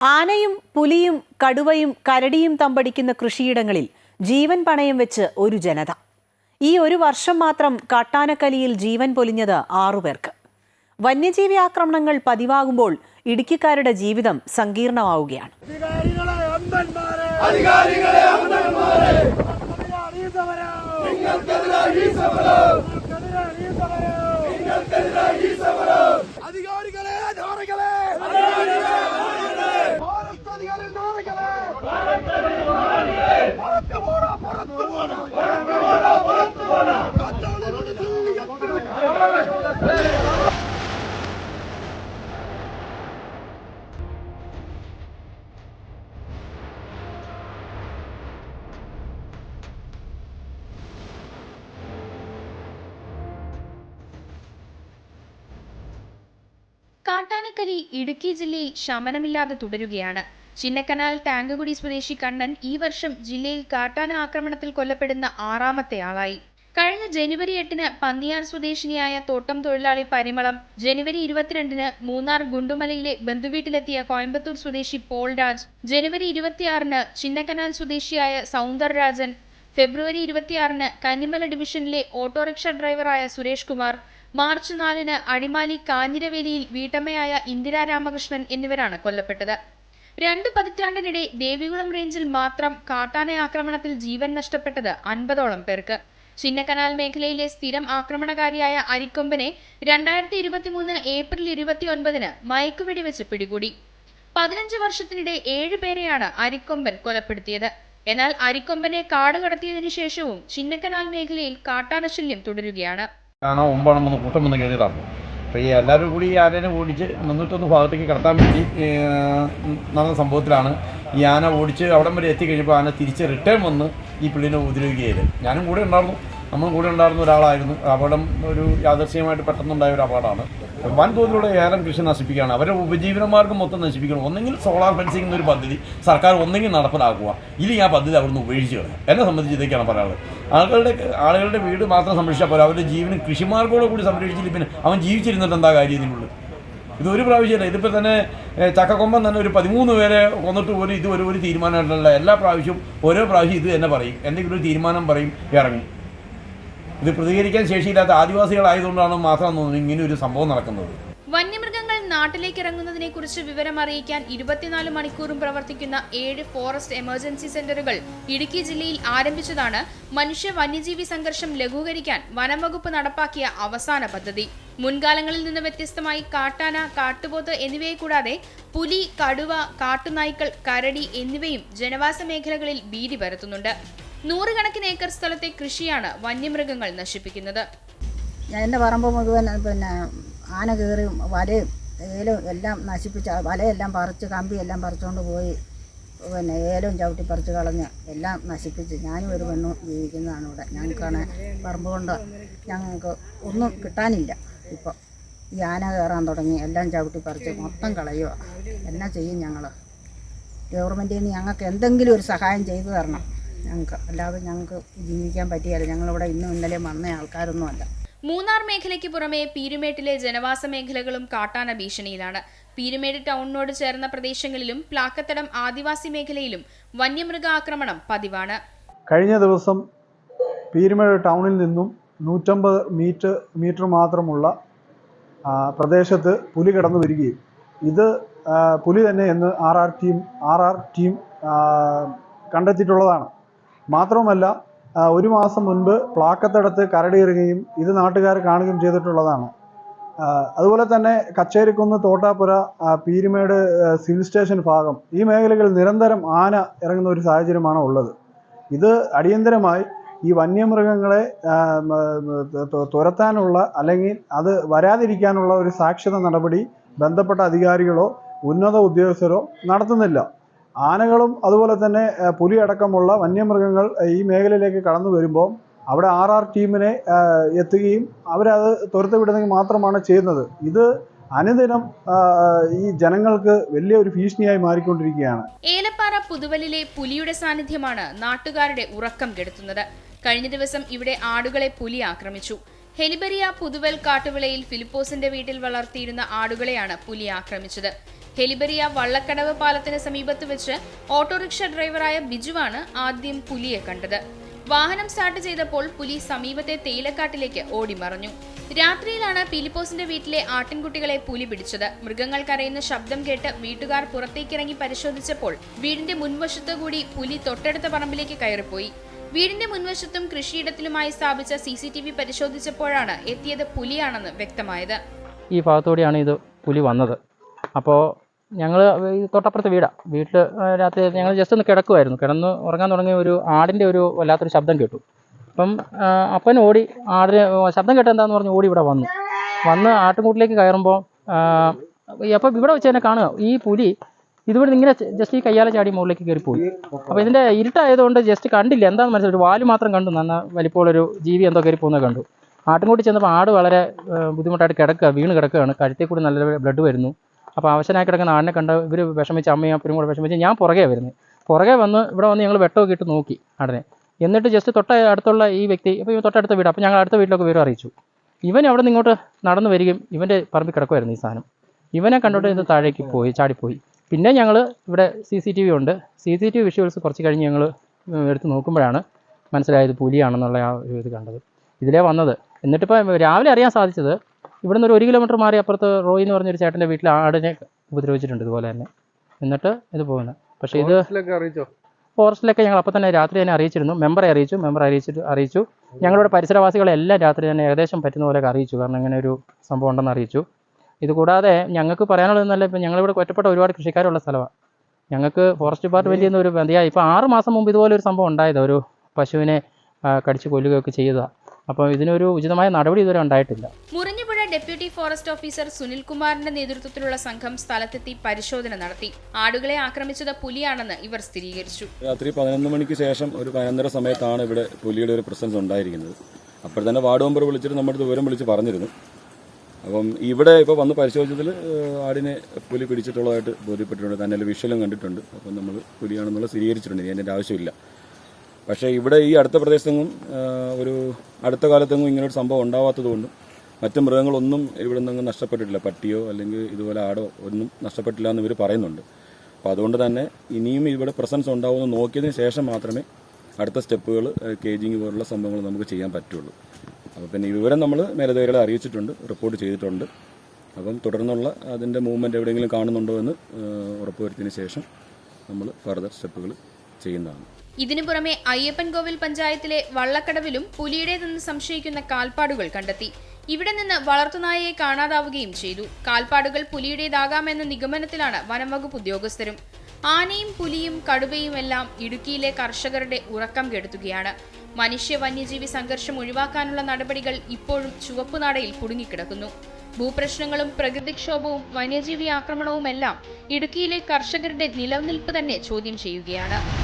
ആനയും പുലിയും കടുവയും കരടിയും തമ്പടിക്കുന്ന കൃഷിയിടങ്ങളിൽ ജീവൻ പണയം വെച്ച് ഒരു ജനത. ഈ ഒരു വർഷം മാത്രം കാട്ടാനക്കലിയിൽ ജീവൻ പൊലിഞ്ഞത് ആറുപേർക്ക് വന്യജീവി ആക്രമണങ്ങൾ പതിവാകുമ്പോൾ ഇടുക്കിക്കാരുടെ ജീവിതം സങ്കീർണമാവുകയാണ്. നിങ്ങൾക്കെതിരായി സമരം! കാട്ടാനക്കരി ഇടുക്കി ജില്ലയിൽ ശമനമില്ലാതെ തുടരുകയാണ്. ചിന്നക്കനാൽ ടാങ്കുകുടി സ്വദേശി കണ്ണൻ ഈ വർഷം ജില്ലയിൽ കാട്ടാന ആക്രമണത്തിൽ കൊല്ലപ്പെടുന്ന ആറാമത്തെ ആളായി. കഴിഞ്ഞ ജനുവരി എട്ടിന് പന്നിയാർ സ്വദേശിനിയായ തോട്ടം തൊഴിലാളി പരിമളം ജനുവരി ഇരുപത്തിരണ്ടിന് മൂന്നാർ ഗുണ്ടുമലയിലെ ബന്ധുവീട്ടിലെത്തിയ കോയമ്പത്തൂർ സ്വദേശി പോൾ രാജ് ജനുവരി ഇരുപത്തിയാറിന് ചിന്നക്കനാൽ സ്വദേശിയായ സൗന്ദർ രാജൻ ഫെബ്രുവരി ഇരുപത്തിയാറിന് കന്നിമല ഡിവിഷനിലെ ഓട്ടോറിക്ഷ ഡ്രൈവറായ സുരേഷ് കുമാർ മാർച്ച് നാലിന് അടിമാലി കാഞ്ഞിരവേലിയിൽ വീട്ടമ്മയായ ഇന്ദിരാ രാമകൃഷ്ണൻ എന്നിവരാണ് കൊല്ലപ്പെട്ടത്. രണ്ട് പതിറ്റാണ്ടിനിടെ ദേവികുളം റേഞ്ചിൽ മാത്രം കാട്ടാന ആക്രമണത്തിൽ ജീവൻ നഷ്ടപ്പെട്ടത് അൻപതോളം പേർക്ക്. ചിന്നക്കനാൽ മേഖലയിലെ സ്ഥിരം ആക്രമണകാരിയായ അരിക്കൊമ്പനെ രണ്ടായിരത്തി ഇരുപത്തിമൂന്ന് ഏപ്രിൽ ഇരുപത്തി ഒൻപതിന് മയക്കുവെടി വെച്ച് പിടികൂടി. പതിനഞ്ച് വർഷത്തിനിടെ ഏഴ് പേരെയാണ് അരിക്കൊമ്പൻ കൊലപ്പെടുത്തിയത്. എന്നാൽ അരിക്കൊമ്പനെ കാട് കടത്തിയതിനു ശേഷവും ചിന്നക്കനാൽ മേഖലയിൽ കാട്ടാനശല്യം തുടരുകയാണ്. അപ്പോൾ ഈ എല്ലാവരും കൂടി ഈ ആനേനെ ഓടിച്ച് മുന്നൂറ്റൊന്ന് ഭാഗത്തേക്ക് കടത്താൻ വേണ്ടി നടന്ന സംഭവത്തിലാണ് ഈ ആന ഓടിച്ച് അവിടം വരെ എത്തിക്കഴിഞ്ഞപ്പോൾ ആന തിരിച്ച് റിട്ടേൺ വന്ന് ഈ പുള്ളിനെ ഉപദ്രവിക്കുകയായിരുന്നു. ഞാനും കൂടെ ഉണ്ടായിരുന്നു. നമ്മളും കൂടെ ഉണ്ടായിരുന്ന ഒരാളായിരുന്നു. അപകടം ഒരു യാദർശ്യമായിട്ട് പെട്ടെന്നുണ്ടായ ഒരു അപകടമാണ്. വൻതോതിലുള്ള ഏലം കൃഷി നശിപ്പിക്കുകയാണ്. അവരുടെ ഉപജീവനമാർഗം മൊത്തം നശിപ്പിക്കണം. ഒന്നെങ്കിൽ സോളാർ ഫെൻസിംഗ് എന്നൊരു പദ്ധതി സർക്കാർ ഒന്നെങ്കിൽ നടപ്പിലാക്കുക. ഇല്ലെങ്കിൽ ആ പദ്ധതി അവിടുന്ന് ഉപേക്ഷിച്ച് കളയാം. എന്നെ സംബന്ധിച്ച് ഇതൊക്കെയാണ് പറയാനുള്ളത്. ആളുകളുടെ ആളുകളുടെ വീട് മാത്രം സംരക്ഷിച്ചാൽ പോരാ. അവരുടെ ജീവനും കൃഷിമാർഗോടെ കൂടി സംരക്ഷിച്ചില്ല പിന്നെ അവൻ ജീവിച്ചിരുന്നിട്ട് എന്താ കാര്യം ഇതിനുള്ളത് ഇത് ഒരു പ്രാവശ്യമല്ല ഇതിപ്പോൾ തന്നെ ചക്കക്കൊമ്പം ചക്കക്കൊമ്പൻ തന്നെ ഒരു പതിമൂന്ന് പേരെ കൊന്നിട്ട് പോലും ഇത് ഒരു ഒരു തീരുമാനമായിട്ടുള്ള എല്ലാ പ്രാവശ്യവും ഓരോ പ്രാവശ്യം ഇത് തന്നെ പറയും. എന്തെങ്കിലും ഒരു തീരുമാനം പറയും ഇറങ്ങും. ഇത് പ്രതികരിക്കാൻ ശേഷിയില്ലാത്ത ആദിവാസികളായതുകൊണ്ടാണ് മാത്രം തോന്നുന്നു ഇങ്ങനെ ഒരു സംഭവം നടക്കുന്നത്. നാട്ടിലേക്ക് ഇറങ്ങുന്നതിനെ കുറിച്ച് വിവരം അറിയിക്കാൻ ഇരുപത്തിനാല് മണിക്കൂറും പ്രവർത്തിക്കുന്ന ഏഴ് ഫോറസ്റ്റ് എമർജൻസി സെന്ററുകൾ ഇടുക്കി ജില്ലയിൽ ആരംഭിച്ചതാണ് മനുഷ്യ വന്യജീവി സംഘർഷം ലഘൂകരിക്കാൻ വനംവകുപ്പ് നടപ്പാക്കിയ അവസാന പദ്ധതി. മുൻകാലങ്ങളിൽ നിന്ന് വ്യത്യസ്തമായി കാട്ടാന കാട്ടുപോത്ത് എന്നിവയെ കൂടാതെ പുലി കടുവ കാട്ടുനായ്ക്കൾ കരടി എന്നിവയും ജനവാസ മേഖലകളിൽ ഭീതി പരത്തുന്നുണ്ട്. നൂറുകണക്കിന് ഏക്കർ സ്ഥലത്തെ കൃഷിയാണ് വന്യമൃഗങ്ങൾ നശിപ്പിക്കുന്നത്. എന്റെ പറമ്പ് മുഴുവൻ പിന്നെ ആന കയറി വലയും ഏലും എല്ലാം നശിപ്പിച്ച് വലയെല്ലാം പറിച്ച് കമ്പിയെല്ലാം പറിച്ചുകൊണ്ട് പോയി. പിന്നെ ഏലും ചവിട്ടി പറിച്ച് കളഞ്ഞ് എല്ലാം നശിപ്പിച്ച്. ഞാനും ഒരു പെണ്ണും ജീവിക്കുന്നതാണ് ഇവിടെ. ഞങ്ങൾക്കാണ് പറമ്പ് കൊണ്ട് ഞങ്ങൾക്ക് ഒന്നും കിട്ടാനില്ല ഇപ്പോൾ ഈ ആന കയറാൻ തുടങ്ങി. എല്ലാം ചവിട്ടി പറിച്ച് മൊത്തം കളയുക എന്നാ ചെയ്യും ഞങ്ങൾ ഗവൺമെന്റിൽ നിന്ന് ഞങ്ങൾക്ക് എന്തെങ്കിലും ഒരു സഹായം ചെയ്തു തരണം. ഞങ്ങൾക്ക്. അല്ലാതെ ഞങ്ങൾക്ക് ജീവിക്കാൻ പറ്റിയല്ല ഞങ്ങളിവിടെ ഇന്നും ഇന്നലെയും വന്ന ആൾക്കാരൊന്നുമല്ല. മൂന്നാർ മേഖലയ്ക്ക് പുറമെ പീരുമേട്ടിലെ ജനവാസ മേഖലകളും കാട്ടാന ഭീഷണിയിലാണ്. പീരുമേട് ടൗണിനോട് ചേർന്ന പ്രദേശങ്ങളിലും പ്ലാക്കത്തടം ആദിവാസി മേഖലയിലും വന്യമൃഗ ആക്രമണം പതിവാണ്. കഴിഞ്ഞ ദിവസം പീരുമേട് ടൗണിൽ നിന്നും നൂറ്റമ്പത് മീറ്റർ മീറ്റർ മാത്രമുള്ള പ്രദേശത്ത് പുലി കടന്നു വരികയും ഇത് പുലി തന്നെ എന്ന് R R team R R team കണ്ടെത്തിയിട്ടുള്ളതാണ്. മാത്രവുമല്ല ഒരു മാസം മുൻപ് പ്ലാക്കത്തടത്ത് കരടിയിറുകയും ഇത് നാട്ടുകാർ കാണുകയും ചെയ്തിട്ടുള്ളതാണ്. അതുപോലെ തന്നെ കച്ചേരിക്കുന്ന് തോട്ടാപ്പുര പീരുമേട് സിവിൽ സ്റ്റേഷൻ ഭാഗം ഈ മേഖലകളിൽ നിരന്തരം ആന ഇറങ്ങുന്ന ഒരു സാഹചര്യമാണ് ഉള്ളത്. ഇത് അടിയന്തരമായി ഈ വന്യമൃഗങ്ങളെ തുരത്താനുള്ള അല്ലെങ്കിൽ അത് വരാതിരിക്കാനുള്ള ഒരു സാക്ഷരത നടപടി ബന്ധപ്പെട്ട അധികാരികളോ ഉന്നത ഉദ്യോഗസ്ഥരോ നടത്തുന്നില്ല. ആനകളും അതുപോലെ തന്നെ പുലി അടക്കമുള്ള വന്യമൃഗങ്ങൾ ഈ മേഖലയിലേക്ക് കടന്നു വരുമ്പോൾ അവിടെ ആർ ആർ ടീമിനെ എത്തുകയും അവരത് തുരത്ത് വിടുന്നെങ്കിൽ മാത്രമാണ് ചെയ്യുന്നത്. ഇത് അനുദിനം ഈ ജനങ്ങൾക്ക് വലിയ ഒരു ഭീഷണിയായി മാറിക്കൊണ്ടിരിക്കുകയാണ്. ഏലപ്പാറ പുതുവലിലെ പുലിയുടെ സാന്നിധ്യമാണ് നാട്ടുകാരുടെ ഉറക്കം കെടുത്തുന്നത്. കഴിഞ്ഞ ദിവസം ഇവിടെ ആടുകളെ പുലി ആക്രമിച്ചു. ഹെലിബരിയ പുതുവൽ കാട്ടുവിളയിൽ ഫിലിപ്പോസിന്റെ വീട്ടിൽ വളർത്തിയിരുന്ന ആടുകളെയാണ് പുലി ആക്രമിച്ചത്. ഹെലിബരിയ വള്ളക്കടവ് പാലത്തിന് സമീപത്ത് വെച്ച് ഓട്ടോറിക്ഷ ഡ്രൈവറായ ബിജുവാണ് ആദ്യം പുലിയെ കണ്ടത്. വാഹനം സ്റ്റാർട്ട് ചെയ്തപ്പോൾ പുലി സമീപത്തെ തേയിലക്കാട്ടിലേക്ക് ഓടിമറഞ്ഞു. രാത്രിയിലാണ് ഫിലിപ്പോസിന്റെ വീട്ടിലെ ആട്ടിൻകുട്ടികളെ പുലി പിടിച്ചത്. മൃഗങ്ങൾ കരയുന്ന ശബ്ദം കേട്ട് വീട്ടുകാർ പുറത്തേക്കിറങ്ങി പരിശോധിച്ചപ്പോൾ വീടിന്റെ മുൻവശത്തുകൂടി പുലി തൊട്ടടുത്ത പറമ്പിലേക്ക് കയറിപ്പോയി. വീടിന്റെ മുൻവശത്തും കൃഷിയിടത്തിലുമായി സ്ഥാപിച്ച സി സി ടി വി പരിശോധിച്ചപ്പോഴാണ് എത്തിയത് പുലിയാണെന്ന് വ്യക്തമായത്. ഈ ഭാഗത്തോടെയാണ് ഇത് പുലി വന്നത്. അപ്പോൾ ഞങ്ങൾ തൊട്ടപ്പുറത്തെ വീടാണ് വീട്ടിൽ രാത്രി ഞങ്ങൾ ജസ്റ്റ് ഒന്ന് കിടക്കുമായിരുന്നു കിടന്ന് ഉറങ്ങാൻ തുടങ്ങിയ ഒരു ആടിന്റെ ഒരു വല്ലാത്തൊരു ശബ്ദം കേട്ടു. അപ്പം അപ്പൻ ഓടി ആടിന് ശബ്ദം കേട്ട എന്താന്ന് പറഞ്ഞ് ഓടി ഇവിടെ വന്നു. വന്ന് ആട്ടുംകൂട്ടിലേക്ക് കയറുമ്പോൾ അപ്പം ഇവിടെ വെച്ച് തന്നെ കാണുക. ഈ പുലി ഇതുവരെ ഇങ്ങനെ ജസ്റ്റ് ഈ കയ്യാലെ ചാടി മുകളിലേക്ക് കയറി പോയി അപ്പോൾ ഇതിന്റെ ഇരുട്ടായതുകൊണ്ട് ജസ്റ്റ് കണ്ടില്ല. എന്താണെന്ന് മനസ്സിലായി? ഒരു വാൽ മാത്രം കണ്ടു. നന്ന വലിപ്പമുള്ളൊരു ജീവി എന്തോ കയറി പോകുന്നത് കണ്ടു. ആട്ടിൻകൂട്ടി ചെന്നപ്പോൾ ആട് വളരെ ബുദ്ധിമുട്ടായിട്ട് കിടക്കുക വീണ് കിടക്കുകയാണ് കഴുത്തിൽ കൂടി നല്ല ബ്ലഡ് വരുന്നു. അപ്പോൾ അവശനായി കിടക്കുന്ന ആടിനെ കണ്ട് ഇവർ വിഷമിച്ച് അമ്മയും അപ്പനും കൂടെ വിഷമിച്ച് ഞാൻ പുറകെ വരുന്നത് പുറകെ വന്ന് ഇവിടെ വന്ന് ഞങ്ങൾ വെട്ടമൊക്കെ ഇട്ട് നോക്കി ആടിനെ. എന്നിട്ട് ജസ്റ്റ് തൊട്ട അടുത്തുള്ള ഈ വ്യക്തി ഇപ്പോൾ തൊട്ടടുത്ത വീട് അപ്പോൾ ഞങ്ങൾ അടുത്ത വീട്ടിലൊക്കെ വിവരം അറിയിച്ചു. ഇവൻ അവിടെ നിന്ന് ഇങ്ങോട്ട് നടന്നു വരികയും ഇവന്റെ പറമ്പിൽ കിടക്കുമായിരുന്നു ഈ സാധനം. ഇവനെ കണ്ടോട്ട് ഇത് താഴേക്ക് പോയി ചാടിപ്പോയി. പിന്നെ ഞങ്ങൾ ഇവിടെ സി സി ടി വി ഉണ്ട്. C C T V visuals കുറച്ച് കഴിഞ്ഞ് ഞങ്ങൾ എടുത്ത് നോക്കുമ്പോഴാണ് മനസ്സിലായത് പുലിയാണെന്നുള്ള ആ ഒരു ഇത് കണ്ടത്. ഇതിലേ വന്നത്. എന്നിട്ടിപ്പോൾ രാവിലെ അറിയാൻ സാധിച്ചത് ഇവിടുന്ന് ഒരു ഒരു കിലോമീറ്റർ മാറി അപ്പുറത്ത് റോയി എന്ന് പറഞ്ഞൊരു ചേട്ടന്റെ വീട്ടിൽ ആടിനെ ഉപദ്രവിച്ചിട്ടുണ്ട് ഇതുപോലെ തന്നെ. എന്നിട്ട് ഇത് പോകുന്നത് പക്ഷേ ഇത് അറിയിച്ചോ? ഫോറസ്റ്റിലൊക്കെ ഞങ്ങൾ അപ്പോൾ തന്നെ രാത്രി തന്നെ അറിയിച്ചിരുന്നു. മെമ്പറെ അറിയിച്ചു. മെമ്പർ അറിയിച്ചിട്ട് അറിയിച്ചു. ഞങ്ങളുടെ പരിസരവാസികളെല്ലാം രാത്രി തന്നെ ഏകദേശം പറ്റുന്ന പോലെയൊക്കെ അറിയിച്ചു. കാരണം ഇങ്ങനെ ഒരു സംഭവം ഉണ്ടെന്ന് അറിയിച്ചു. ഇത് കൂടാതെ ഞങ്ങൾക്ക് പറയാനുള്ളതെന്നല്ല ഇപ്പം ഞങ്ങളിവിടെ ഒറ്റപ്പെട്ട ഒരുപാട് കൃഷിക്കാരുള്ള സ്ഥലമാണ്. ഞങ്ങൾക്ക് ഫോറസ്റ്റ് ഡിപ്പാർട്ട്മെന്റിൽ നിന്ന് ഒരു ബന്ധിയായി ഇപ്പോൾ ആറ് മാസം മുമ്പ് ഇതുപോലെ ഒരു സംഭവം ഉണ്ടായത്. ഒരു പശുവിനെ കടിച്ചു കൊല്ലുകയൊക്കെ ചെയ്തതാണ് അപ്പോൾ ഇതിനൊരു ഉചിതമായ നടപടി ഇതുവരെ ഉണ്ടായിട്ടില്ല. മുറിഞ്ഞുപുഴ ഡെപ്യൂട്ടി ഫോറസ്റ്റ് ഓഫീസർ സുനിൽകുമാറിന്റെ നേതൃത്വത്തിലുള്ള സംഘം സ്ഥലത്തെത്തി പരിശോധന നടത്തി. ആടുകളെ ആക്രമിച്ചത് പുലിയാണെന്ന് ഇവർ സ്ഥിരീകരിച്ചു. രാത്രി പതിനൊന്ന് മണിക്ക് ശേഷം ഒരു പതിനൊന്നര സമയത്താണ് ഇവിടെ പുലിയുടെ ഒരു പ്രസൻസ് ഉണ്ടായിരിക്കുന്നത്. അപ്പോൾ തന്നെ വാർഡ് മെമ്പർ വിളിച്ചിട്ട് നമ്മുടെ വിവരം വിളിച്ച് പറഞ്ഞിരുന്നു. അപ്പം ഇവിടെ ഇപ്പോൾ വന്ന് പരിശോധിച്ചതിൽ ആടിനെ പുലി പിടിച്ചിട്ടുള്ളതായിട്ട് ബോധ്യപ്പെട്ടിട്ടുണ്ട്. തന്നെ വിഷ്വലും കണ്ടിട്ടുണ്ട്. അപ്പം നമ്മൾ പുലിയാണെന്നുള്ള സ്ഥിരീകരിച്ചിട്ടുണ്ട്. ഇനി അതിന്റെ ആവശ്യമില്ല. പക്ഷേ ഇവിടെ ഈ അടുത്ത പ്രദേശത്തെങ്ങും ഒരു അടുത്ത കാലത്തെങ്ങും ഇങ്ങനൊരു സംഭവം ഉണ്ടാവാത്തതുകൊണ്ടും മറ്റ് മൃഗങ്ങളൊന്നും ഇവിടെ നിന്നും നഷ്ടപ്പെട്ടിട്ടില്ല. പട്ടിയോ അല്ലെങ്കിൽ ഇതുപോലെ ആടോ ഒന്നും നഷ്ടപ്പെട്ടില്ല എന്ന് ഇവർ പറയുന്നുണ്ട്. അപ്പോൾ അതുകൊണ്ട് തന്നെ ഇനിയും ഇവിടെ പ്രസൻസ് ഉണ്ടാവുമെന്ന് നോക്കിയതിന് ശേഷം മാത്രമേ അടുത്ത സ്റ്റെപ്പുകൾ കേജിങ് പോലുള്ള സംഭവങ്ങൾ നമുക്ക് ചെയ്യാൻ പറ്റുള്ളൂ. അപ്പോൾ പിന്നെ ഈ വിവരം നമ്മൾ മേലധികാരികളെ അറിയിച്ചിട്ടുണ്ട് റിപ്പോർട്ട് ചെയ്തിട്ടുണ്ട്. അപ്പം തുടർന്നുള്ള അതിന്റെ മൂവ്മെന്റ് എവിടെയെങ്കിലും കാണുന്നുണ്ടോ എന്ന് ഉറപ്പുവരുത്തിയതിനു ശേഷം നമ്മൾ ഫർദർ സ്റ്റെപ്പുകൾ ചെയ്യുന്നതാണ്. ഇതിനു പുറമെ അയ്യപ്പൻകോവിൽ പഞ്ചായത്തിലെ വള്ളക്കടവിലും പുലിയുടേതെന്ന് സംശയിക്കുന്ന കാൽപ്പാടുകൾ കണ്ടെത്തി. ഇവിടെ നിന്ന് വളർത്തുനായയെ കാണാതാവുകയും ചെയ്തു. കാൽപ്പാടുകൾ പുലിയുടേതാകാമെന്ന നിഗമനത്തിലാണ് വനംവകുപ്പ് ഉദ്യോഗസ്ഥരും. ആനയും പുലിയും കടുവയും എല്ലാം ഇടുക്കിയിലെ കർഷകരുടെ ഉറക്കം കെടുത്തുകയാണ്. മനുഷ്യ വന്യജീവി സംഘർഷം ഒഴിവാക്കാനുള്ള നടപടികൾ ഇപ്പോഴും ചുവപ്പുനാടയിൽ കുടുങ്ങിക്കിടക്കുന്നു. ഭൂപ്രശ്നങ്ങളും പ്രകൃതിക്ഷോഭവും വന്യജീവി ആക്രമണവുമെല്ലാം ഇടുക്കിയിലെ കർഷകരുടെ നിലനിൽപ്പ് തന്നെ ചോദ്യം ചെയ്യുകയാണ്.